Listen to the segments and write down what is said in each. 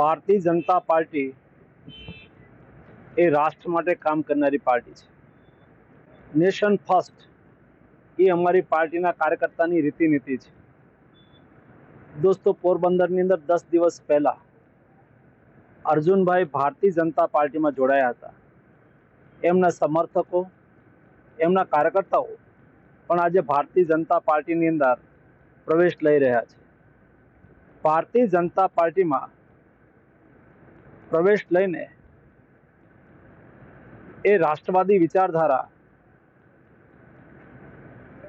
Bharatiya Janata party એ રાષ્ટ્ર માટે કામ કરનારી પાર્ટી છે. નેશન ફર્સ્ટ એ અમારી પાર્ટીના કાર્યકર્તાની રીતિનીતિ છે. દોસ્તો, પોરબંદરની અંદર દસ દિવસ પહેલા અર્જુનભાઈ ભારતીય જનતા પાર્ટીમાં જોડાયા હતા. એમના સમર્થકો, એમના કાર્યકર્તાઓ પણ આજે ભારતીય જનતા પાર્ટીની અંદર પ્રવેશ લઈ રહ્યા છે. ભારતીય જનતા પાર્ટીમાં પ્રવેશ લઈને એ રાષ્ટ્રવાદી વિચારધારા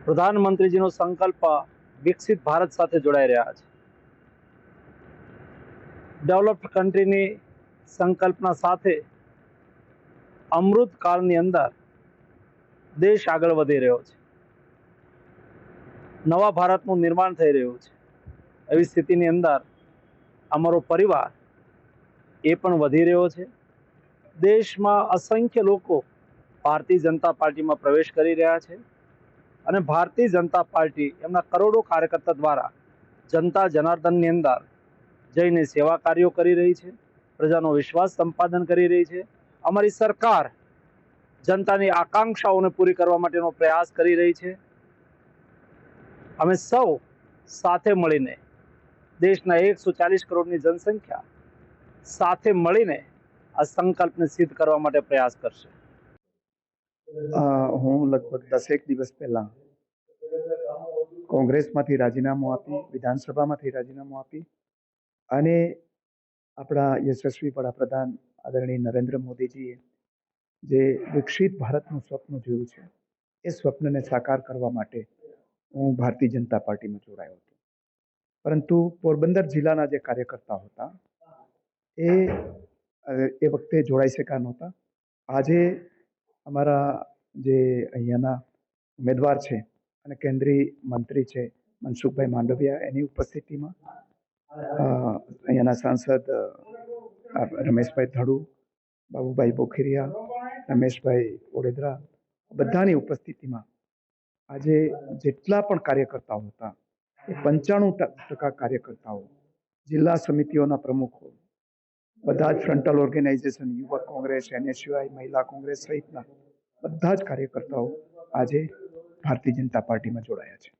પ્રધાનમંત્રીજીનો સંકલ્પ વિકસિત ભારત સાથે જોડાઈ રહ્યા છે. ડેવલપ્ડ કન્ટ્રીની સંકલ્પના સાથે અમૃત કાળની અંદર દેશ આગળ વધી રહ્યો છે. નવા ભારતનું નિર્માણ થઈ રહ્યું છે. એવી સ્થિતિની અંદર અમારો પરિવાર એ પણ વધી રહ્યો છે. દેશમાં અસંખ્ય લોકો ભારતીય જનતા પાર્ટીમાં પ્રવેશ કરી રહ્યા છે અને ભારતીય જનતા પાર્ટી એમના કરોડો કાર્યકર્તા દ્વારા જનતા જનાર્દનની અંદર જઈને સેવા કાર્યો કરી રહી છે, પ્રજાનો વિશ્વાસ સંપાદન કરી રહી છે. અમારી સરકાર જનતાની આકાંક્ષાઓને પૂરી કરવા માટેનો પ્રયાસ કરી રહી છે. અમે સૌ સાથે મળીને દેશના એકસો ચાલીસ કરોડની જનસંખ્યા સાથે મળીને આ સંકલ્પને સિદ્ધ કરવા માટે પ્રયાસ કરશે. હું લગભગ દસેક દિવસ પહેલા કોંગ્રેસમાંથી રાજીનામું આપી, વિધાનસભામાંથી રાજીનામું આપી અને આપણા યશસ્વી વડાપ્રધાન આદરણીય નરેન્દ્ર મોદીજીએ જે વિકસિત ભારતનું સ્વપ્ન જોયું છે, એ સ્વપ્નને સાકાર કરવા માટે હું ભારતીય જનતા પાર્ટીમાં જોડાયો હતો. પરંતુ પોરબંદર જિલ્લાના જે કાર્યકર્તા હતા એ એ વખતે જોડાઈ શક્યા નહોતા. આજે અમારા જે અહીંયાના ઉમેદવાર છે અને કેન્દ્રીય મંત્રી છે મનસુખભાઈ માંડવિયા, એની ઉપસ્થિતિમાં અહીંયાના સાંસદ રમેશભાઈ ધડુ, બાબુભાઈ બોખીરિયા રમેશભાઈ ઓડેદરા બધાની ઉપસ્થિતિમાં આજે જેટલા પણ કાર્યકર્તાઓ હતા, એ પંચાણું ટકા કાર્યકર્તાઓ જિલ્લા સમિતિઓના પ્રમુખો બધા જ ફ્રન્ટલ ઓર્ગેનાઇઝેશન યુવક કોંગ્રેસ, એનએસયુઆઈ, મહિલા કોંગ્રેસ સહિતના બધા જ કાર્યકર્તાઓ આજે ભારતીય જનતા પાર્ટીમાં જોડાયા છે.